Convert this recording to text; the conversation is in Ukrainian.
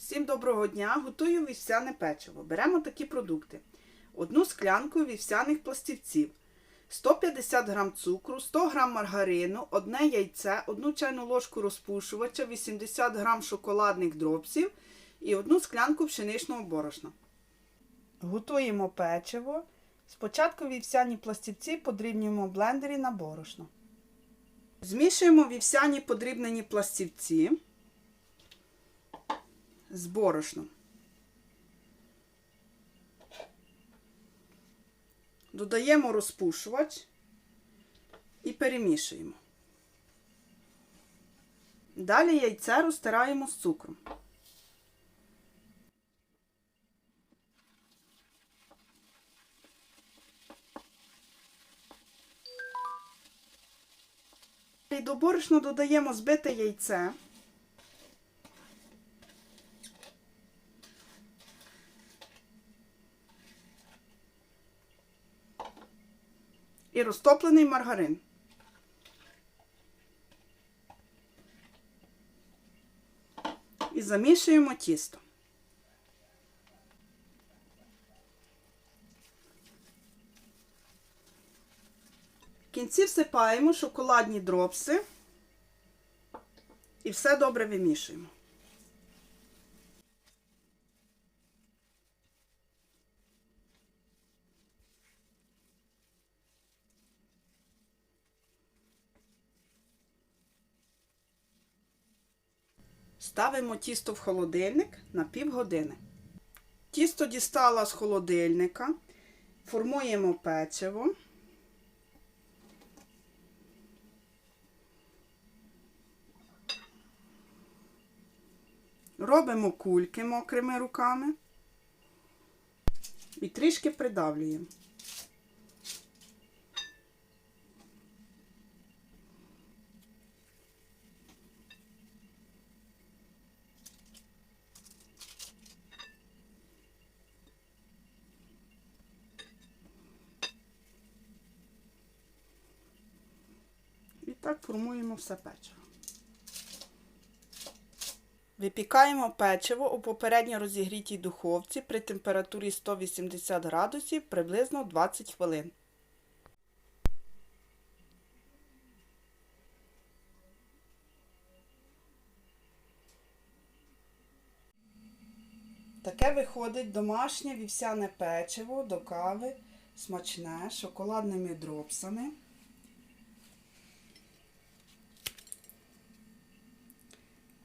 Всім доброго дня! Готую вівсяне печиво. Беремо такі продукти: одну склянку вівсяних пластівців, 150 г цукру, 100 г маргарину, одне яйце, одну чайну ложку розпушувача, 80 г шоколадних дропсів і одну склянку пшеничного борошна. Готуємо печиво. Спочатку вівсяні пластівці подрібнюємо в блендері на борошно. Змішуємо вівсяні подрібнені пластівці з борошном. Додаємо розпушувач і перемішуємо. Далі яйце розтираємо з цукром. І до борошна додаємо збите яйце. І розтоплений маргарин. І замішуємо тісто. В кінці всипаємо шоколадні дропси і все добре вимішуємо. Ставимо тісто в холодильник на півгодини. Тісто дістала з холодильника, формуємо печиво. Робимо кульки мокрими руками і трішки придавлюємо. Так формуємо все печиво. Випікаємо печиво у попередньо розігрітій духовці при температурі 180 градусів приблизно 20 хвилин. Таке виходить домашнє вівсяне печиво до кави, смачне, шоколадними дропсами.